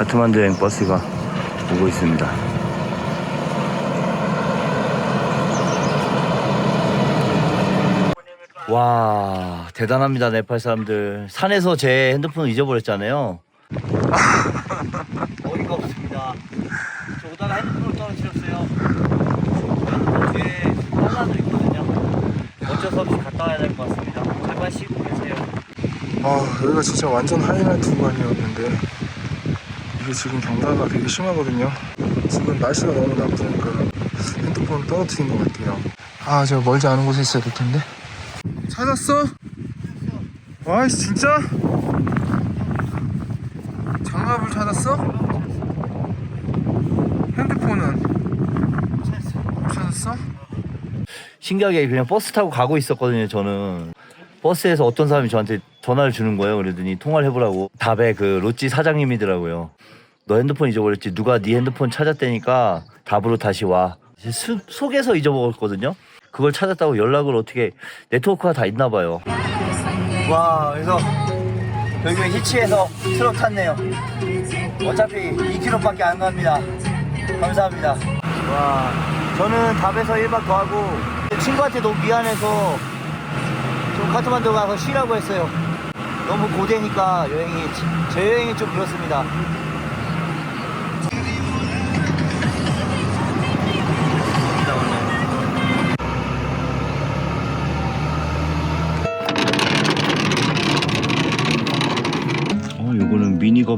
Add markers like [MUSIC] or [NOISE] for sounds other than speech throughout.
카트만두 여행 버스가 오고 있습니다. 와 대단합니다 네팔 사람들. 산에서 제 핸드폰을 잊어버렸잖아요. [LAUGHS] 어이가 없습니다. 저 오다가 핸드폰을 떨어뜨렸어요. 핸드폰 뒤에 한라도 있거든요. 어쩔 수 없이 갔다 와야 될 것 같습니다. 잠깐 쉬고 계세요. 아 여기가 진짜 완전 하이라이트 구간이었는데 이게 지금 경사가 되게 심하거든요 지금 날씨가 너무 나쁘니까 핸드폰 떨어뜨린 것 같아요 아 제가 멀지 않은 곳에 있어야 될 텐데 찾았어? 와이 진짜? 장갑을 찾았어? 핸드폰은? 못 찾았어? 신기하게 그냥 버스 타고 가고 있었거든요 저는 버스에서 어떤 사람이 저한테 전화를 주는 거예요 그러더니 통화를 해보라고 답에 그 로찌 사장님이더라고요 너 핸드폰 잊어버렸지. 누가 네 핸드폰 찾았다니까 답으로 다시 와. 숲 속에서 잊어먹었거든요. 그걸 찾았다고 연락을 어떻게 네트워크가 다 있나 봐요. 와 그래서 결국에 히치해서 트럭 탔네요. 어차피 2km밖에 안 갑니다. 감사합니다. 와 저는 답에서 1박 더 하고 친구한테 너무 미안해서 좀 카트만두 가서 쉬라고 했어요. 너무 고되니까 여행이 제 여행이 좀 그렇습니다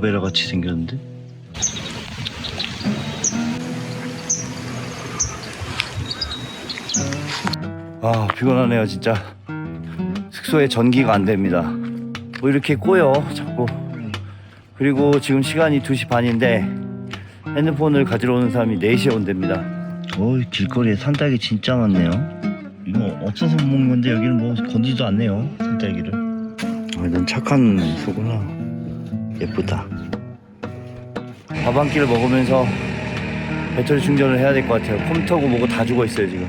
거베라 같이 생겼는데? 아 피곤하네요 진짜. 숙소에 전기가 안 됩니다. 뭐 이렇게 꼬여 자꾸. 그리고 지금 시간이 2시 반인데 핸드폰을 가지러 오는 사람이 4시에 온답니다. 어 길거리에 산딸기 진짜 많네요. 이거 못 먹는 건데 여기는 뭐 건지도 않네요 산딸기를. 아, 난 착한 소구나. 예쁘다 밥 한 끼를 먹으면서 배터리 충전을 해야 될 것 같아요 컴퓨터고 뭐고 다 죽어 있어요 지금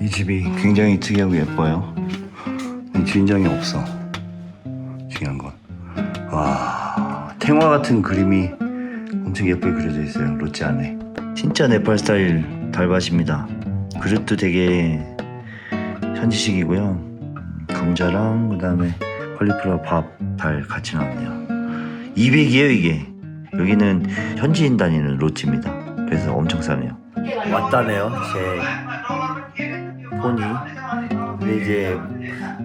이 집이 굉장히 특이하고 예뻐요. 이 주인장이 없어. 중요한 건. 와, 탱화 같은 그림이 엄청 예쁘게 그려져 있어요. 롯지 안에. 진짜 네팔 스타일 달밭입니다. 그릇도 되게 현지식이고요. 감자랑 그다음에 컬리플라워 밥, 달 같이 나왔네요. 200이에요 이게. 여기는 현지인 다니는 롯지입니다. 그래서 엄청 싸네요. 왔다네요. 제 폰이 근데 이제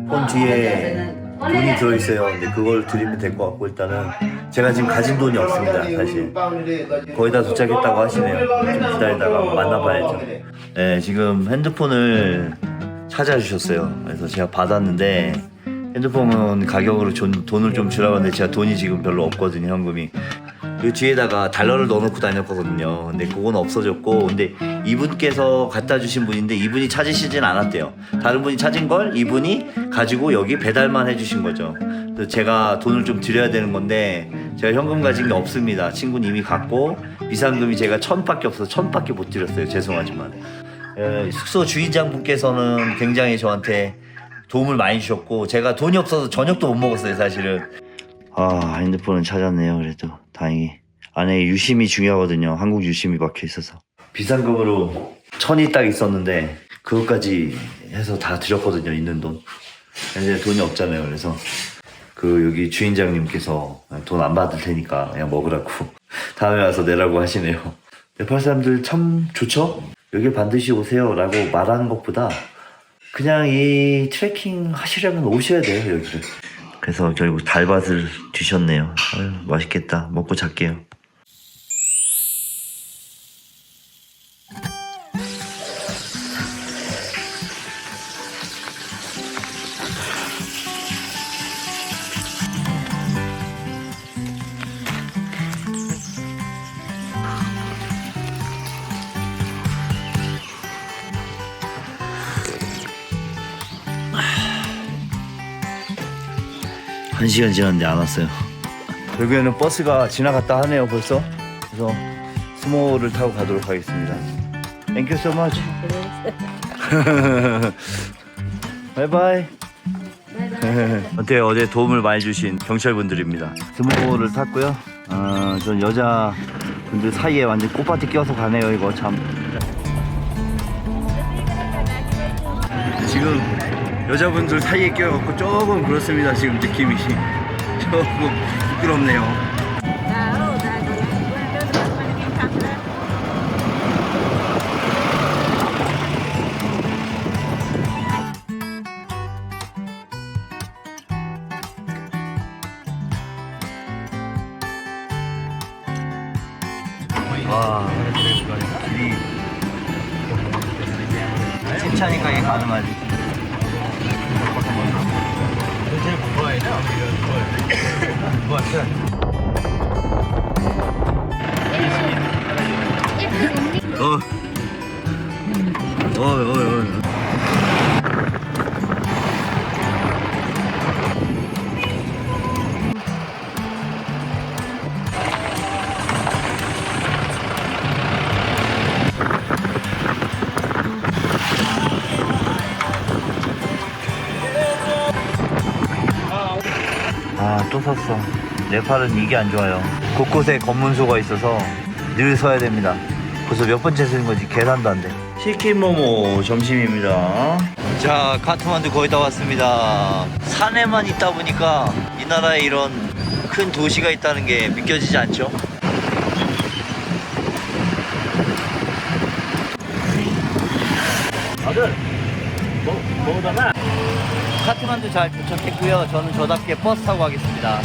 폰 뒤에 돈이 들어있어요 근데 그걸 드리면 될 것 같고 일단은 제가 지금 가진 돈이 없습니다 사실 거의 다 도착했다고 하시네요 좀 기다리다가 만나봐야죠 네 지금 핸드폰을 찾아주셨어요 그래서 제가 받았는데 핸드폰 가격으로 좀- 돈을 좀 주라고 하는데 제가 돈이 지금 별로 없거든요 현금이 그 뒤에다가 달러를 넣어놓고 다녔거든요. 근데 그건 없어졌고, 근데 이분께서 갖다 주신 분인데 이분이 찾으시진 않았대요. 다른 분이 찾은 걸 이분이 가지고 여기 배달만 해주신 거죠. 제가 돈을 좀 드려야 되는 건데 제가 현금 가진 게 없습니다. 친구는 이미 갖고 비상금이 제가 천밖에 없어서 천밖에 못 드렸어요. 죄송하지만 에, 숙소 주인장 분께서는 굉장히 저한테 도움을 많이 주셨고 제가 돈이 없어서 저녁도 못 먹었어요. 사실은. 아 핸드폰은 찾았네요 그래도. 다행히. 안에 유심이 중요하거든요 한국 유심이 박혀 있어서. 비상금으로 천이 딱 있었는데 그것까지 해서 다 드렸거든요 있는 돈. 근데 돈이 없잖아요 그래서. 그 여기 주인장님께서 돈 안 받을 테니까 그냥 먹으라고. 다음에 와서 내라고 하시네요. 네팔 사람들 참 좋죠? 여기 반드시 오세요 라고 말하는 것보다 그냥 이 트레킹 하시려면 오셔야 돼요 여기를. 그래서 결국 달밭을 주셨네요. 아유, 맛있겠다. 먹고 잘게요 한 시간 지났는데 안 왔어요. 결국에는 버스가 지나갔다 하네요 벌써. 그래서 스모를 타고 가도록 하겠습니다. Thank you so much. bye bye. 어때요? 어제 도움을 많이 주신 경찰분들입니다. 스모를 탔고요. 어, 전 여자분들 사이에 완전 꽃밭에 껴서 가네요. 이거 참. 지금 여자분들 사이에 껴갖고 조금 그렇습니다. 지금 느낌이 [LAUGHS] 조금 부끄럽네요. 와, 길이 칭찬이니까 이게 가능하지. temple. Play. No, he play. Oh. oh, oh, oh 또 섰어. 내 팔은 이게 안 좋아요. 곳곳에 검문소가 있어서 늘 서야 됩니다. 벌써 몇 번째 쓰는 거지? 계산도 안 돼. 치킨 모모 점심입니다. 자, 카트만두 거의 다 왔습니다. 산에만 있다 보니까 이 나라에 이런 큰 도시가 있다는 게 믿겨지지 않죠? 아들, 뭐, 뭐더나? 카트만두 잘 도착했고요. 저는 저답게 버스 타고 가겠습니다.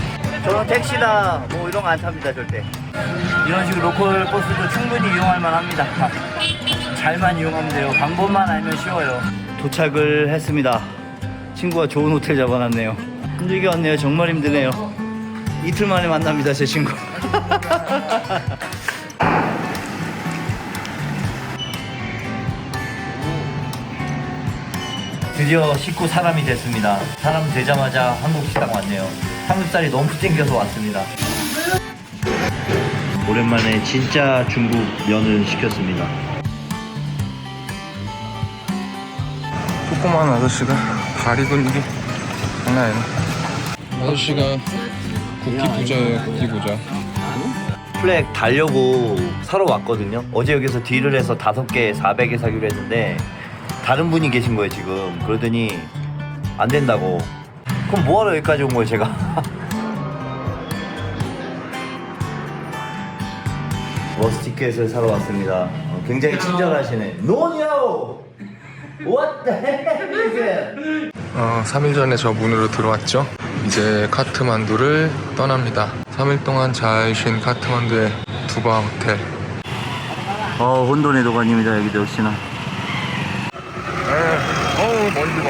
저는 택시나 뭐 이런 거 안 탑니다 절대. 이런 식으로 로컬 버스도 충분히 이용할 만합니다. 잘만 이용하면 돼요. 방법만 알면 쉬워요. 도착을 했습니다. 친구가 좋은 호텔 잡아놨네요. 힘들게 왔네요. 정말 힘드네요. 이틀 만에 만납니다, 제 친구. [LAUGHS] 드디어 식구 사람이 됐습니다. 사람 되자마자 한국 식당 왔네요. 삼겹살이 너무 땡겨서 왔습니다. 오랜만에 진짜 중국 면을 시켰습니다. 조그만 아저씨가 다리 근육이 장난 아니네 아저씨가 국기 부자예요 국기 부자 플렉 달려고 사러 왔거든요. 어제 여기서 딜을 해서 다섯 개 400에 사기로 했는데 다른 분이 계신 거예요 지금. 그러더니 안 된다고. 그럼 뭐하러 여기까지 온 거예요 제가? [LAUGHS] 머스티켓을 사러 왔습니다. 어, 굉장히 친절하시네. 노냐오! What the heck is it? 어, 3일 전에 저 문으로 들어왔죠 이제 카트만두를 떠납니다 3일 동안 잘 쉰 카트만두의 두바 호텔 어 혼돈의 도가님이다 여기도 역시나. 어우 먼지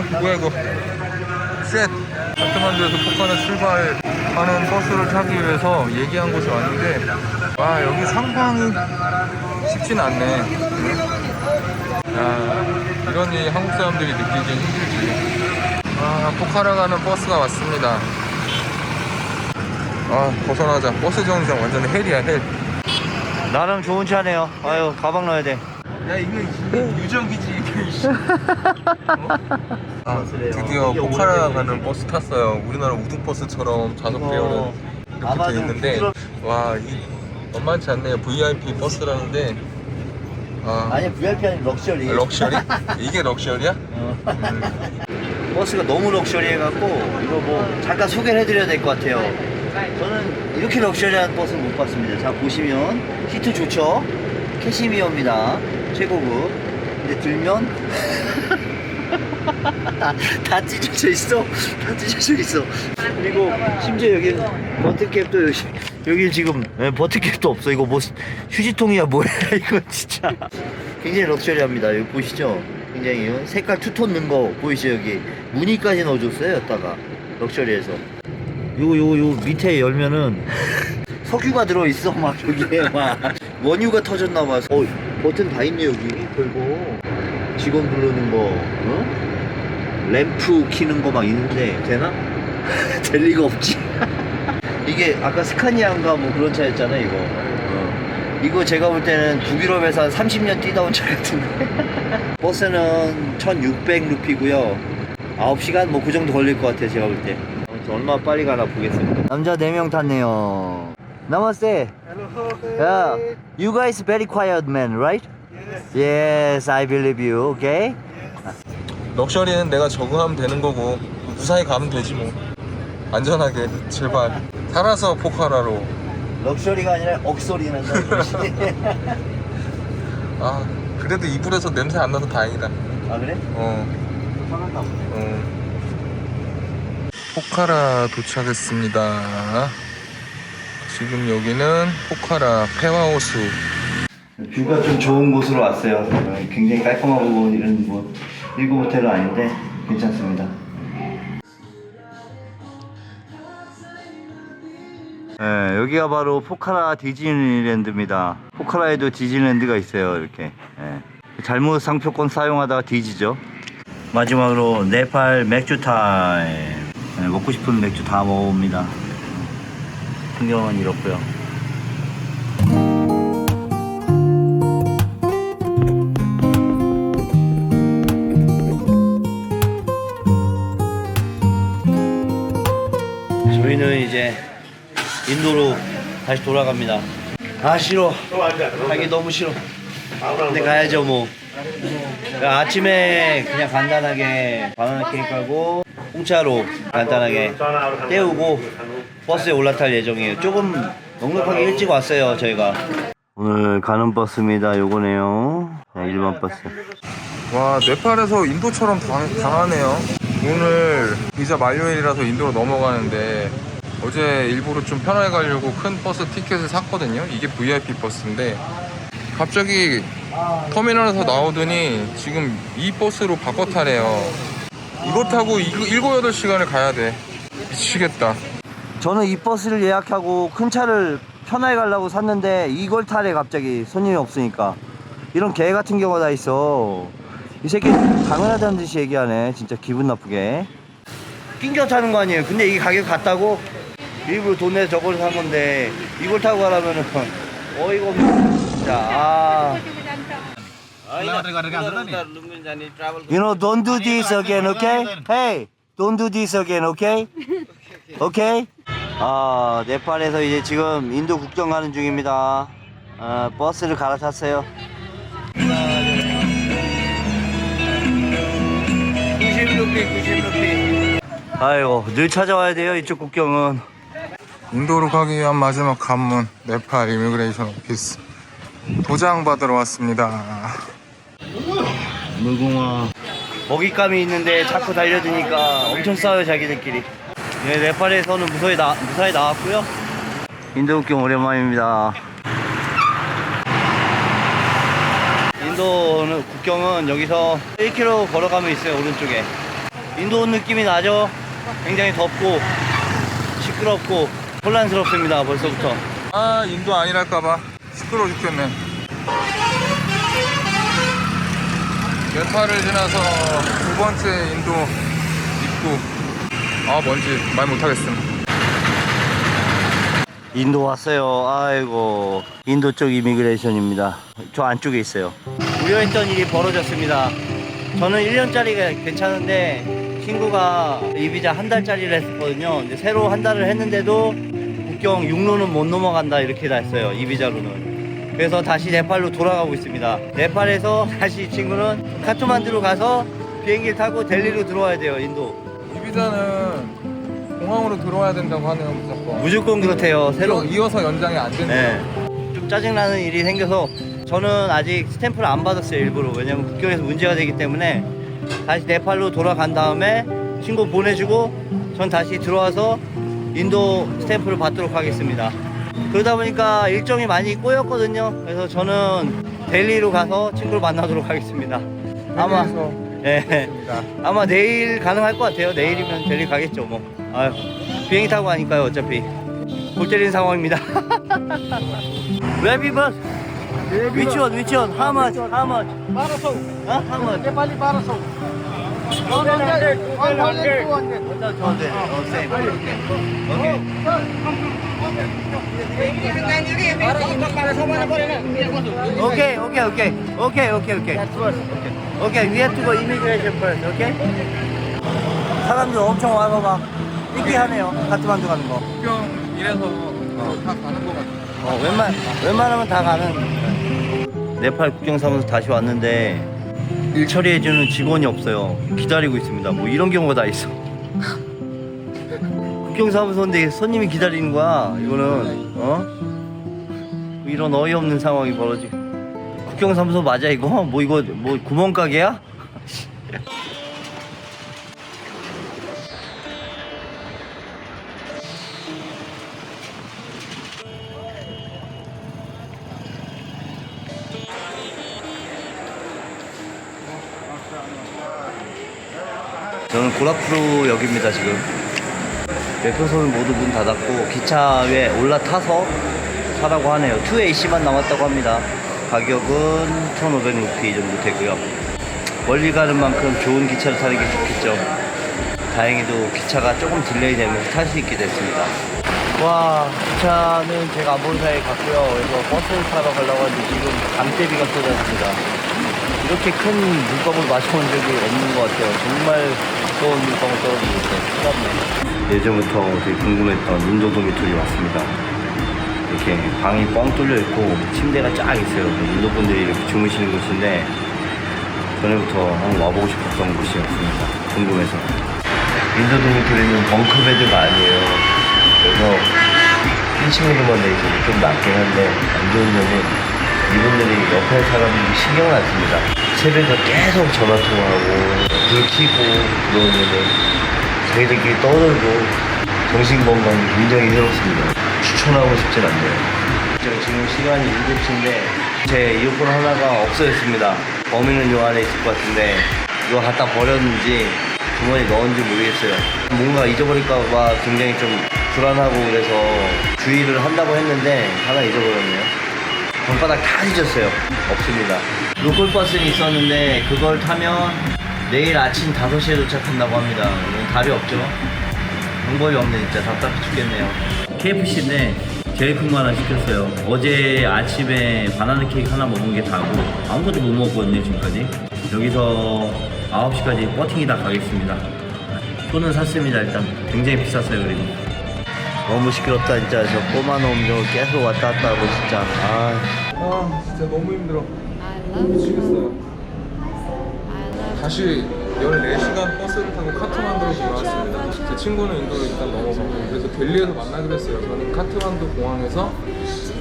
뭐야 이거? 셋 카트만두에서 포카는 출발하는 버스를 타기 위해서 얘기한 곳에 왔는데 와 여기 상황이 쉽진 않네. 야 이런 일 한국 사람들이 느끼기 힘들지. 아 포카라 가는 버스가 왔습니다. 아 벗어나자. 버스 정류장 완전 헬이야 헬. 나름 좋은 차네요. 아유 가방 넣어야 돼. 야 이거 이게 아, 드디어 포카라 가는 버스 탔어요. 우리나라 우등버스처럼 좌석 이거 배열은 이렇게 돼 있는데 부드러- 와, 이 만만치 않네요. VIP 버스라는데 아, 아니 VIP 아니 럭셔리. 럭셔리? [LAUGHS] 이게 럭셔리야? 어. 음, [LAUGHS] 버스가 너무 럭셔리해갖고 이거 뭐 잠깐 소개를 해드려야 될 것 같아요. 저는 이렇게 럭셔리한 버스는 못 봤습니다. 자 보시면 시트 좋죠? 캐시미어입니다. 최고급. 근데 들면 [LAUGHS] 다, 다 찢어져 있어. 다 찢어져 있어. 그리고 심지어 여기 버튼캡도 여기 여기 지금 예, 버튼캡도 없어. 이거 뭐 휴지통이야 뭐야 [LAUGHS] 이거 진짜. 굉장히 럭셔리합니다. 여기 보시죠? 굉장히 색깔 투톤 넣은 거 보이시죠 여기 무늬까지 넣어줬어요 여기다가 럭셔리해서 요거 요거 요 밑에 열면은 [LAUGHS] 석유가 들어있어 막 여기에 막 원유가 터졌나봐 어 버튼 다 있네 여기. 별거 직원 부르는 거 어? 램프 키는 거 막 있는데 되나? [LAUGHS] 될 리가 없지. [LAUGHS] 이게 아까 스카니아인가 뭐 그런 차였잖아 이거. 어. 이거 제가 볼 때는 북유럽 에서 한 30년 뛰다 온 차 같은데. [LAUGHS] 버스는 1600 루피고요. 9시간 뭐 그 정도 걸릴 것 같아요 제가 볼때. 얼마나 빨리 가나 보겠습니다. 남자 4명 탔네요 나마스테 Yeah, you guys very quiet man, right? Yes, I believe you. Okay. 럭셔리는 내가 적응하면 되는 거고 무사히 가면 되지 뭐 안전하게 제발 살아서 포카라로 럭셔리가 아니라 억소리 난다. [LAUGHS] 아 그래도 이불에서 냄새 안 나서 다행이다 아 그래? 어, 보네. 어. 포카라 도착했습니다 지금 여기는 포카라 페와호수 뷰가 좀 좋은 곳으로 왔어요. 어, 굉장히 깔끔하고 이런 뭐 일곱 호텔은 아닌데 괜찮습니다. 네, 여기가 바로 포카라 디즈니랜드입니다. 포카라에도 디즈니랜드가 있어요. 이렇게. 예. 잘못 상표권 사용하다가 뒤지죠. 마지막으로 네팔 맥주 타임. 네, 먹고 싶은 맥주 다 먹어봅니다. 풍경은 이렇고요. 저희는 이제 인도로 다시 돌아갑니다. 아 싫어. 가기 너무 싫어. 근데 가야죠 뭐. 아침에 그냥 간단하게 바나나 케이크 하고 공차로 간단하게 때우고 버스에 올라탈 예정이에요. 조금 넉넉하게 일찍 왔어요 저희가. 오늘 가는 버스입니다. 요거네요. 네, 일반 버스. 와 네팔에서 인도처럼 당, 당하네요 오늘 비자 만료일이라서 인도로 넘어가는데 어제 일부러 좀 편하게 가려고 큰 버스 티켓을 샀거든요 이게 VIP 버스인데 갑자기 터미널에서 나오더니 지금 이 버스로 바꿔 타래요 이거 타고 7, 8시간을 가야 돼 미치겠다 저는 이 버스를 예약하고 큰 차를 편하게 가려고 샀는데 이걸 타래 갑자기 손님이 없으니까. 이런 개 같은 경우가 다 있어. 이 새끼 당연하다는 듯이 얘기하네. 진짜 기분 나쁘게. 낑겨 타는 거 아니에요. 근데 이게 가격 같다고? 일부러 돈 내서 저걸 산 건데 이걸 타고 가라면은 [LAUGHS] 어이가 없네. 진짜 아 You know, don't do this again, okay? Hey, don't do this again, okay? Okay? 아, 네팔에서 이제 지금 인도 국경 가는 중입니다. 아, 버스를 갈아탔어요. 90루피, 90루피. 아이고, 늘 찾아와야 돼요, 이쪽 국경은. 인도로 가기 위한 마지막 관문 네팔 이미그레이션 오피스 도장 받으러 왔습니다 물공화. 먹잇감이 있는데 자꾸 달려드니까 엄청 싸워요, 자기들끼리. 네, 네팔에서는 무사히, 나, 무사히 나왔고요. 인도 국경 오랜만입니다. 인도 국경은 여기서 1km 걸어가면 있어요, 오른쪽에. 인도 온 느낌이 나죠? 굉장히 덥고, 시끄럽고, 혼란스럽습니다, 벌써부터. 아 인도 아니랄까봐 시끄러워 죽겠네 네팔을 지나서 두 번째 인도 입구 아 뭔지 말 못하겠음 인도 왔어요. 아이고. 인도 쪽 이미그레이션입니다. 저 안쪽에 있어요. 우려했던 일이 벌어졌습니다. 저는 1년짜리가 괜찮은데 친구가 이 비자 한 달짜리를 했었거든요. 근데 새로 한 달을 했는데도 국경 육로는 못 넘어간다 이렇게 다 했어요. 이 비자로는. 그래서 다시 네팔로 돌아가고 있습니다. 네팔에서 [LAUGHS] 다시 이 친구는 카트만두로 가서 비행기를 타고 델리로 들어와야 돼요. 인도. 이 비자는 공항으로 들어와야 된다고 하네요 무조건. 무조건 그렇대요. 새로 이어, 서 연장이 안 된대요. 네. 좀 짜증나는 일이 생겨서 저는 아직 스탬프를 안 받았어요 일부러. 왜냐면 국경에서 문제가 되기 때문에 다시 네팔로 돌아간 다음에 친구 보내주고 전 다시 들어와서 인도 스탬프를 받도록 하겠습니다. 그러다 보니까 일정이 많이 꼬였거든요. 그래서 저는 델리로 가서 친구를 만나도록 하겠습니다. 아마 그래서 예, 아마 내일 가능할 것 같아요 내일이면 델리 가겠죠 뭐 아유, 비행기 타고 가니까요 어차피 골 때리는 상황입니다 웨비 버스 Which one? Which one? How much? How much? 1200 Huh? How much? Nepali 1200 100 100 200 200. Oh, same. Okay. Okay, okay, okay. Okay, okay, okay. That's worse. Okay, we have to go immigration first, okay? 사람들 엄청 와서 막 얘기하네요. 카트만두 가는 거. 국경 이래서 다 가는 것 같아요. 어, 웬만, 웬만하면 다 가는. 네팔 국경사무소 다시 왔는데 일 처리해주는 직원이 없어요. 기다리고 있습니다. 뭐 이런 경우가 다 있어. [LAUGHS] 국경사무소인데 손님이 기다리는 거야. 이거는 어? 이런 어이없는 상황이 벌어지. 국경사무소 맞아 이거? 뭐 이거 뭐 구멍가게야? 저는 고라프루 역입니다 지금 매표소는 모두 문 닫았고 기차에 올라타서 사라고 하네요 2AC만 남았다고 합니다 가격은 1,500루피 정도 되고요 멀리 가는 만큼 좋은 기차를 타는 게 좋겠죠 다행히도 기차가 조금 딜레이 되면서 탈 수 있게 됐습니다 와 기차는 제가 안 본 사이에 갔고요 그래서 버스를 타러 가려고 하는데 지금 강대비가 쏟아집니다 이렇게 큰 물방울 마셔본 적이 없는 것 같아요. 정말 무서운 물방울 떨어지고 있어요. 예전부터 되게 궁금했던 인도 도미토리 왔습니다. 이렇게 방이 뻥 뚫려 있고 침대가 쫙 있어요. 인도 분들이 이렇게 주무시는 곳인데 전에부터 한번 와보고 싶었던 곳이었습니다. 궁금해서. 인도 도미토리는 벙커베드가 아니에요. 그래서 1층으로만 돼 있어서 좀 낫긴 한데 안 좋은 점은 이분들이 옆에 사람들이 신경을 안 씁니다. 새벽에 계속 전화 통화하고 불 켜고 그러면은 자기들끼리 떠들고 정신 건강이 굉장히 해롭습니다. 추천하고 싶진 않네요. 저 지금 시간이 7시인데 제 이어폰 하나가 없어졌습니다. 범인은 요 안에 있을 것 같은데 이거 갖다 버렸는지 주머니에 넣었는지 모르겠어요. 뭔가 잊어버릴까봐 굉장히 좀 불안하고 그래서 주의를 한다고 했는데 하나 잊어버렸네요. 방바닥 다 뒤졌어요. 없습니다. 로컬버스는 있었는데 그걸 타면 내일 아침 5시에 도착한다고 합니다. 음, 답이 없죠. 방법이 없네 진짜 답답해 죽겠네요. KFC인데 하나 시켰어요. 어제 아침에 바나나 케이크 하나 먹은 게 다고 아무것도 못 먹었거든요 지금까지. 여기서 9시까지 버팅이 다 가겠습니다. 손은 샀습니다 일단. 굉장히 비쌌어요 그리고. 너무 시끄럽다 진짜 저 꼬마 놈 저거 계속 왔다 갔다 하고 진짜 아 아 진짜 너무 힘들어 미치겠어요 다시 14시간 버스를 타고 카트만두로 돌아왔습니다. 제 친구는 인도로 일단 넘어가고 그래서 델리에서 만나기로 했어요. 저는 카트만두 공항에서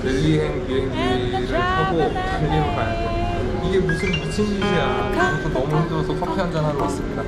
델리행 비행기를 타고 델리로 가야 돼. 이게 무슨 미친 짓이야. 아무튼 너무 힘들어서 커피 한 잔 하러 왔습니다.